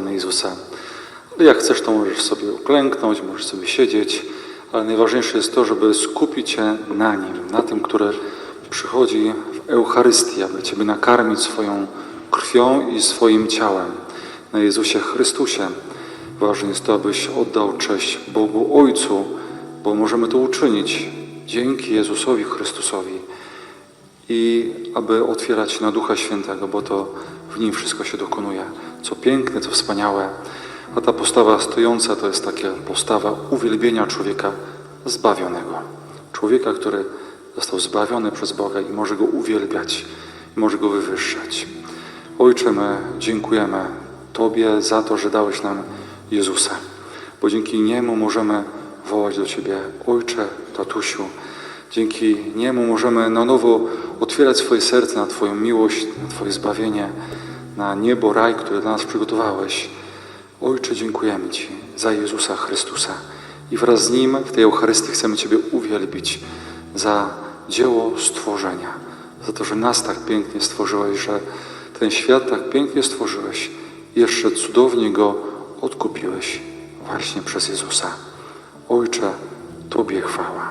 Pana Jezusa. Jak chcesz, to możesz sobie uklęknąć, możesz sobie siedzieć, ale najważniejsze jest to, żeby skupić się na Nim, na tym, który przychodzi w Eucharystii, aby Ciebie nakarmić swoją krwią i swoim ciałem. Na Jezusie Chrystusie. Ważne jest to, abyś oddał cześć Bogu Ojcu, bo możemy to uczynić dzięki Jezusowi Chrystusowi i aby otwierać na Ducha Świętego, bo to w Nim wszystko się dokonuje. Co piękne, co wspaniałe. A ta postawa stojąca to jest taka postawa uwielbienia człowieka zbawionego. Człowieka, który został zbawiony przez Boga i może Go uwielbiać, i może Go wywyższać. Ojcze, my dziękujemy Tobie za to, że dałeś nam Jezusa, bo dzięki Niemu możemy wołać do Ciebie Ojcze, Tatusiu, Dzięki Niemu możemy na nowo otwierać swoje serce na Twoją miłość, na Twoje zbawienie, na niebo, raj, który dla nas przygotowałeś. Ojcze, dziękujemy Ci za Jezusa Chrystusa i wraz z Nim w tej Eucharystii chcemy Ciebie uwielbić za dzieło stworzenia, za to, że nas tak pięknie stworzyłeś, że ten świat tak pięknie stworzyłeś i jeszcze cudownie go odkupiłeś właśnie przez Jezusa. Ojcze, Tobie chwała.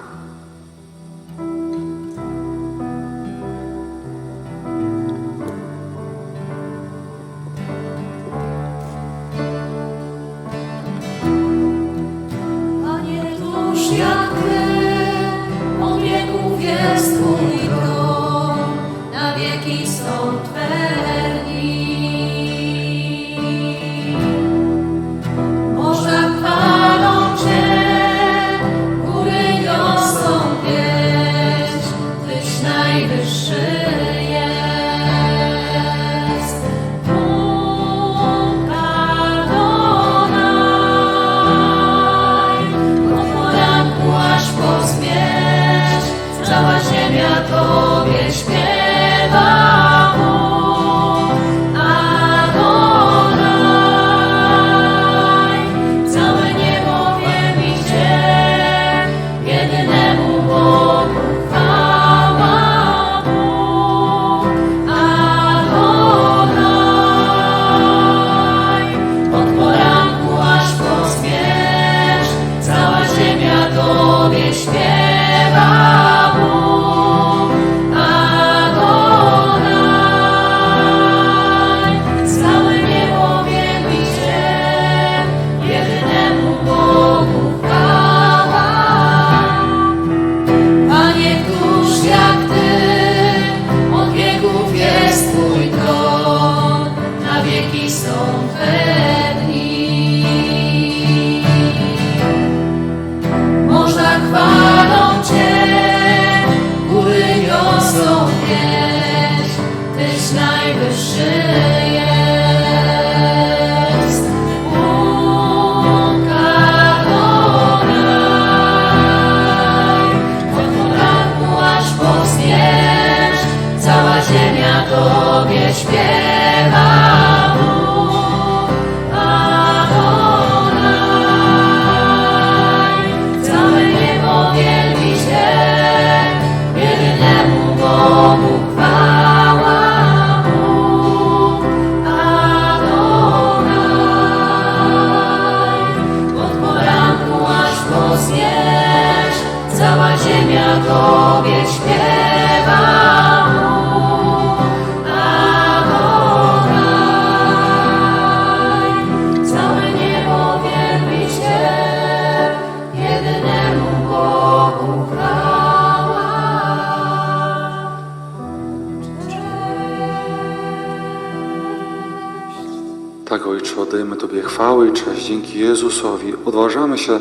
Odważamy się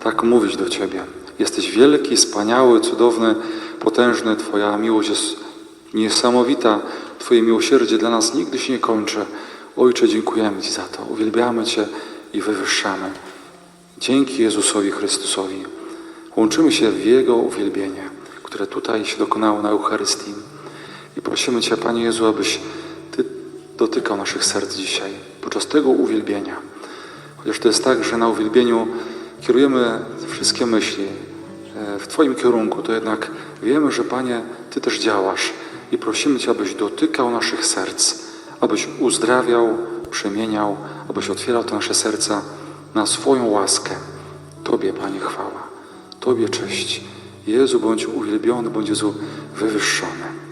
tak mówić do Ciebie. Jesteś wielki, wspaniały, cudowny, potężny. Twoja miłość jest niesamowita. Twoje miłosierdzie dla nas nigdy się nie kończy. Ojcze, dziękujemy Ci za to. Uwielbiamy Cię i wywyższamy. Dzięki Jezusowi Chrystusowi łączymy się w Jego uwielbienie, które tutaj się dokonało na Eucharystii. I prosimy Cię, Panie Jezu, abyś Ty dotykał naszych serc dzisiaj podczas tego uwielbienia. Chociaż to jest tak, że na uwielbieniu kierujemy wszystkie myśli e, w Twoim kierunku, to jednak wiemy, że Panie, Ty też działasz i prosimy Cię, abyś dotykał naszych serc, abyś uzdrawiał, przemieniał, abyś otwierał te nasze serca na swoją łaskę. Tobie, Panie, chwała. Tobie cześć. Jezu, bądź uwielbiony, bądź Jezu wywyższony.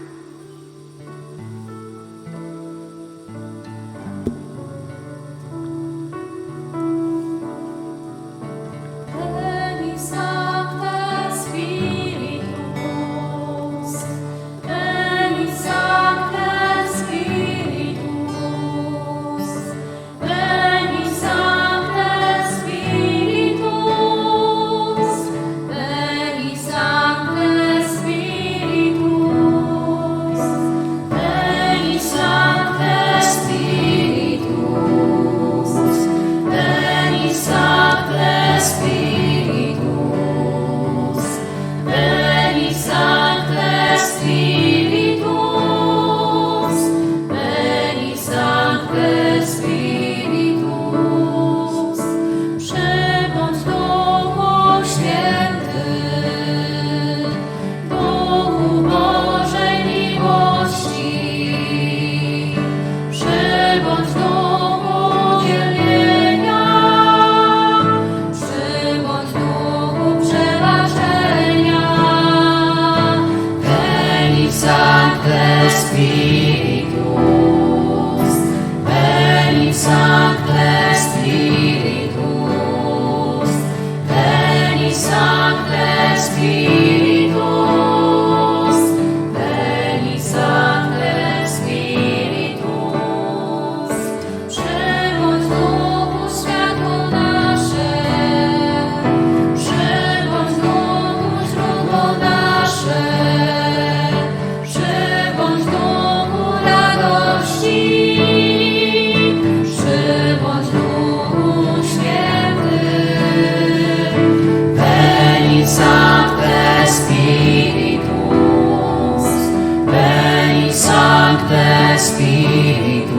Sancte Spiritus,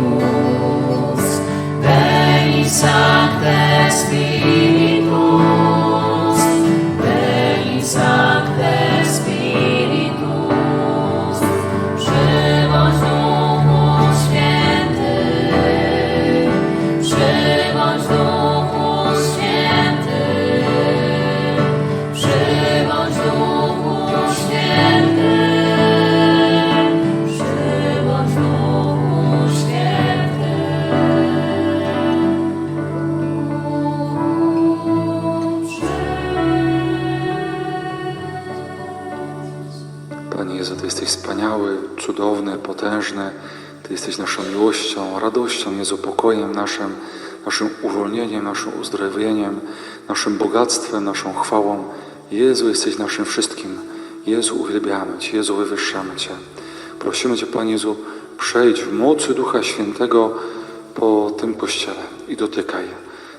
Veni Sancte potężny. Ty jesteś naszą miłością, radością, Jezu, pokojem naszym, naszym uwolnieniem, naszym uzdrowieniem, naszym bogactwem, naszą chwałą. Jezu, jesteś naszym wszystkim. Jezu, uwielbiamy Cię, Jezu, wywyższamy Cię. Prosimy Cię, Panie Jezu, przejdź w mocy Ducha Świętego po tym Kościele i dotykaj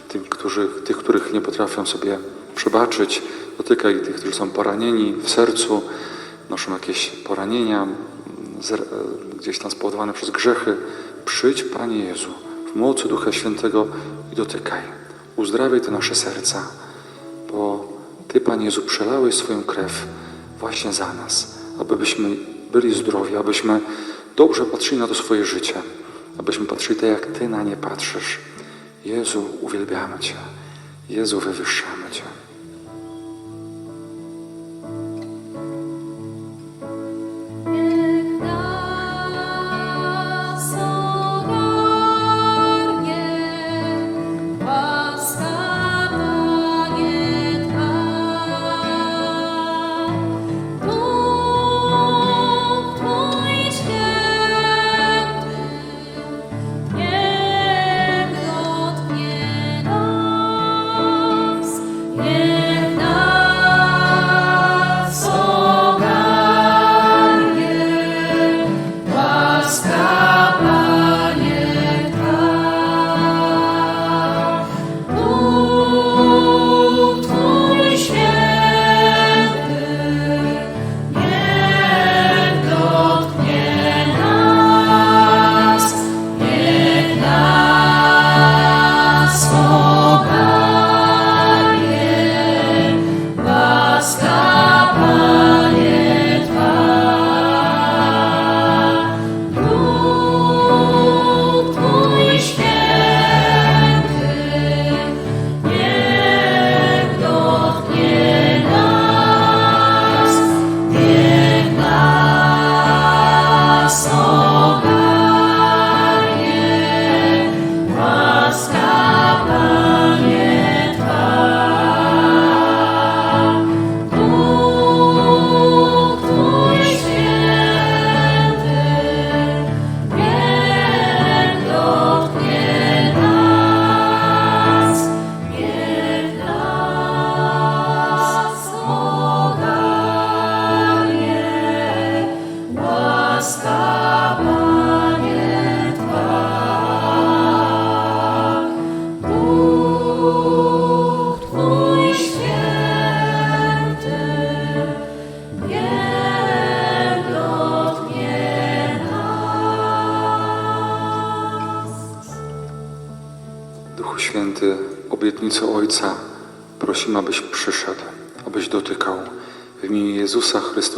tym, którzy, tych, których nie potrafią sobie przebaczyć. Dotykaj tych, którzy są poranieni w sercu, noszą jakieś poranienia, e, gdzieś tam spowodowane przez grzechy. Przyjdź, Panie Jezu, w mocy Ducha Świętego i dotykaj. Uzdrawiaj te nasze serca, bo Ty, Panie Jezu, przelałeś swoją krew właśnie za nas, abyśmy byli zdrowi, abyśmy dobrze patrzyli na to swoje życie, abyśmy patrzyli tak, jak Ty na nie patrzysz. Jezu, uwielbiamy Cię. Jezu, wywyższamy Cię.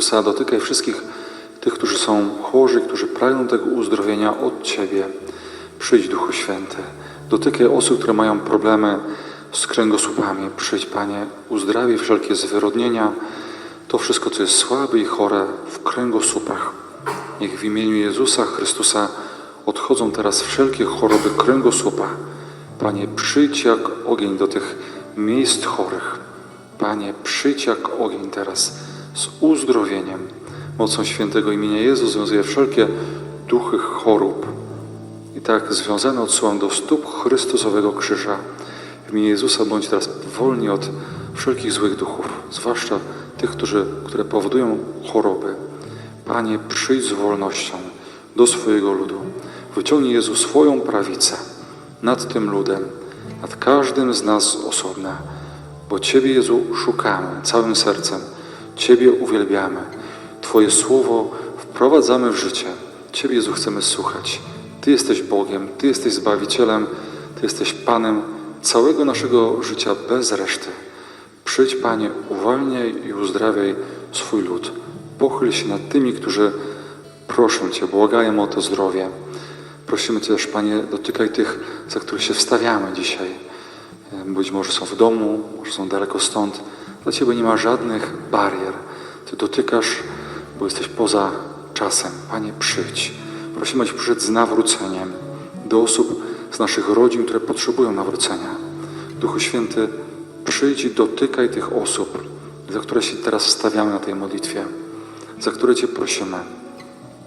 Chrystusa dotykaj wszystkich tych, którzy są chorzy, którzy pragną tego uzdrowienia od Ciebie. Przyjdź, Duchu Święty. Dotykaj osób, które mają problemy z kręgosłupami. Przyjdź, Panie, uzdrawiaj wszelkie zwyrodnienia, to wszystko, co jest słabe i chore w kręgosłupach. Niech w imieniu Jezusa Chrystusa odchodzą teraz wszelkie choroby kręgosłupa. Panie, przyjdź jak ogień do tych miejsc chorych. Panie, przyjdź jak ogień teraz z uzdrowieniem. Mocą świętego imienia Jezus związuje wszelkie duchy chorób. I tak związane odsyłam do stóp Chrystusowego krzyża. W imieniu Jezusa bądź teraz wolni od wszelkich złych duchów, zwłaszcza tych, którzy, które powodują choroby. Panie, przyjdź z wolnością do swojego ludu. Wyciągnij Jezu swoją prawicę nad tym ludem, nad każdym z nas osobna, bo Ciebie, Jezu, szukamy całym sercem. Ciebie uwielbiamy. Twoje słowo wprowadzamy w życie. Ciebie, Jezu, chcemy słuchać. Ty jesteś Bogiem, Ty jesteś Zbawicielem, Ty jesteś Panem całego naszego życia bez reszty. Przyjdź, Panie, uwalniaj i uzdrawiaj swój lud. Pochyl się nad tymi, którzy proszą Cię, błagają o to zdrowie. Prosimy Cię też, Panie, dotykaj tych, za których się wstawiamy dzisiaj. Być może są w domu, może są daleko stąd. Dla Ciebie nie ma żadnych barier. Ty dotykasz, bo jesteś poza czasem. Panie, przyjdź. Prosimy Cię, przyjdź z nawróceniem do osób z naszych rodzin, które potrzebują nawrócenia. Duchu Święty, przyjdź i dotykaj tych osób, za które się teraz wstawiamy na tej modlitwie, za które Cię prosimy.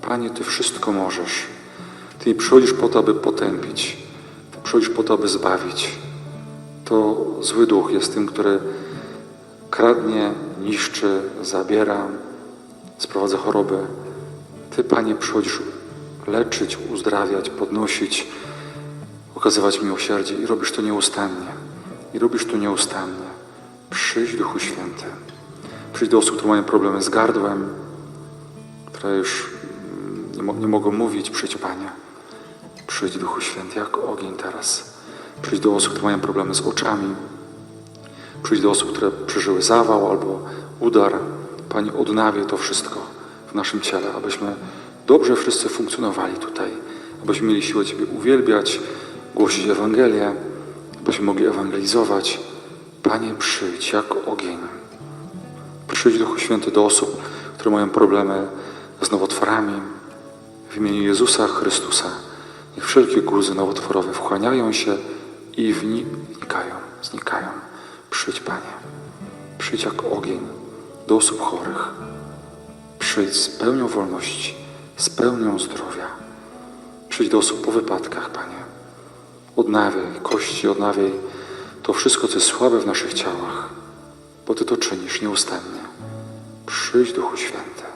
Panie, Ty wszystko możesz. Ty nie przychodzisz po to, aby potępić. Ty przychodzisz po to, aby zbawić. To zły duch jest tym, który kradnie, niszczy, zabiera, sprowadza choroby. Ty, Panie, przychodzisz leczyć, uzdrawiać, podnosić, okazywać miłosierdzie i robisz to nieustannie. I robisz to nieustannie. Przyjdź, Duchu Święty. Przyjdź do osób, które mają problemy z gardłem, które już mm, nie, mo- nie mogą mówić. Przyjdź, Panie. Przyjdź, Duchu Święty, jak ogień teraz. Przyjdź do osób, które mają problemy z oczami. Przyjdź do osób, które przeżyły zawał albo udar. Panie, odnawiaj to wszystko w naszym ciele, abyśmy dobrze wszyscy funkcjonowali tutaj, abyśmy mieli siłę Ciebie uwielbiać, głosić Ewangelię, abyśmy mogli ewangelizować. Panie, przyjdź jak ogień. Przyjdź Duchu Święty do osób, które mają problemy z nowotworami. W imieniu Jezusa Chrystusa niech wszelkie guzy nowotworowe wchłaniają się i wnikają, znikają. Przyjdź, Panie. Przyjdź jak ogień do osób chorych. Przyjdź z pełnią wolności, z pełnią zdrowia. Przyjdź do osób po wypadkach, Panie. Odnawiaj kości, odnawiaj to wszystko, co jest słabe w naszych ciałach, bo Ty to czynisz nieustannie. Przyjdź, Duchu Święty.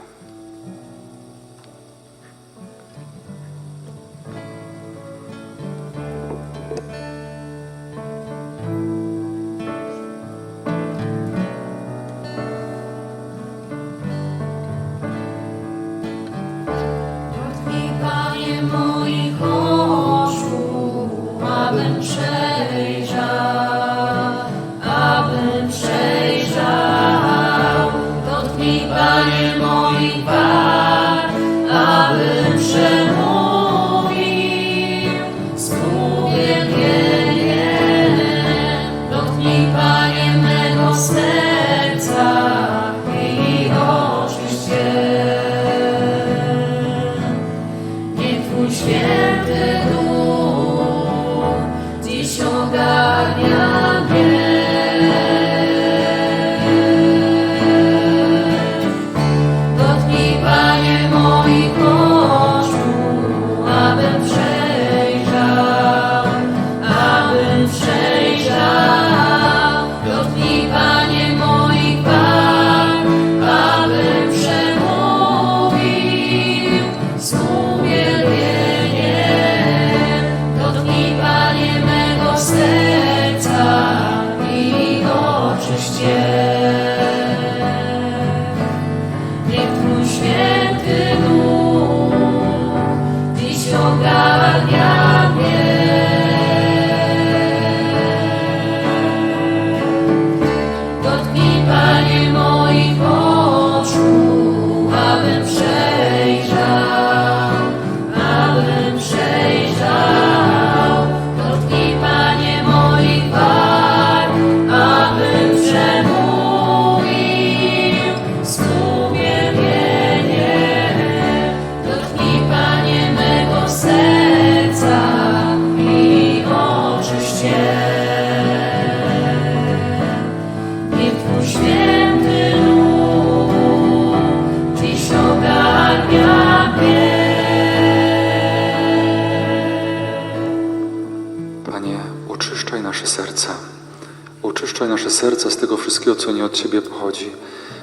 Nasze serca z tego wszystkiego, co nie od Ciebie pochodzi.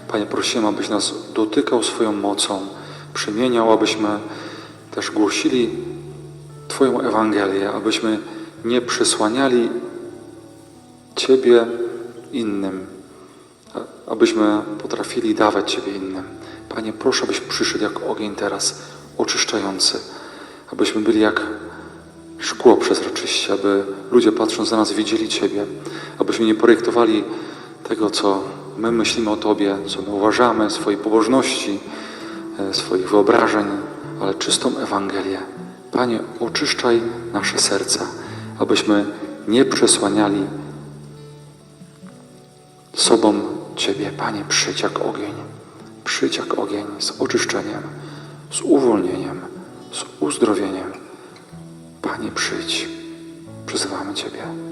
Panie, prosimy, abyś nas dotykał swoją mocą, przemieniał, abyśmy też głosili Twoją Ewangelię, abyśmy nie przesłaniali Ciebie innym, abyśmy potrafili dawać Ciebie innym. Panie, proszę, abyś przyszedł jak ogień teraz, oczyszczający, abyśmy byli jak szkło przezroczyście, aby ludzie patrząc na nas widzieli Ciebie, abyśmy nie projektowali tego, co my myślimy o Tobie, co my uważamy, swojej pobożności, e, swoich wyobrażeń, ale czystą Ewangelię. Panie, oczyszczaj nasze serca, abyśmy nie przesłaniali sobą Ciebie. Panie, przyjdź jak ogień, przyjdź jak ogień z oczyszczeniem, z uwolnieniem, z uzdrowieniem. Panie, przyjdź, przyzywamy Ciebie.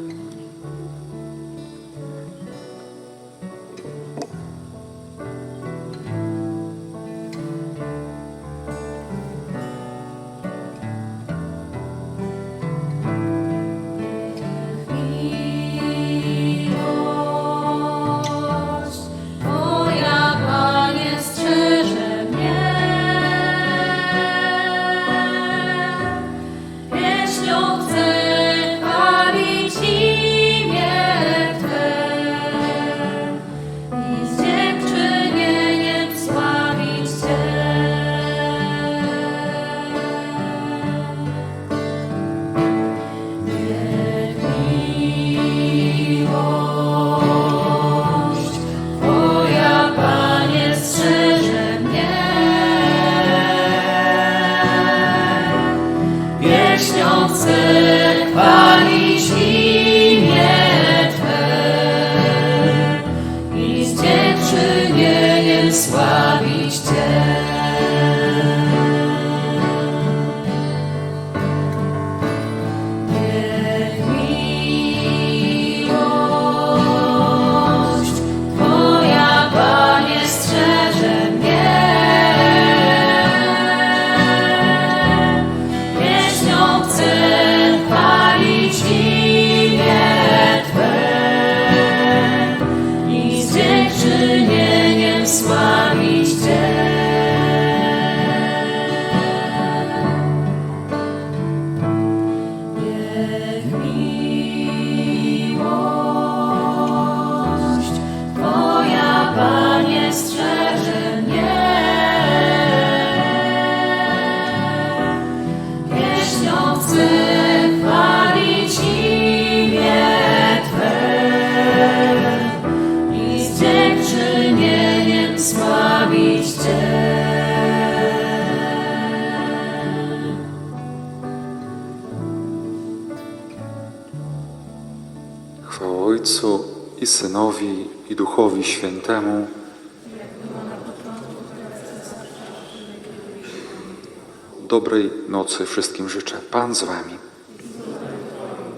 Dobrej nocy wszystkim życzę. Pan z Wami.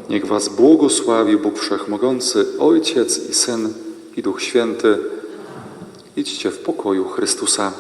Niech Was błogosławi Bóg Wszechmogący, Ojciec i Syn i Duch Święty. Idźcie w pokoju Chrystusa.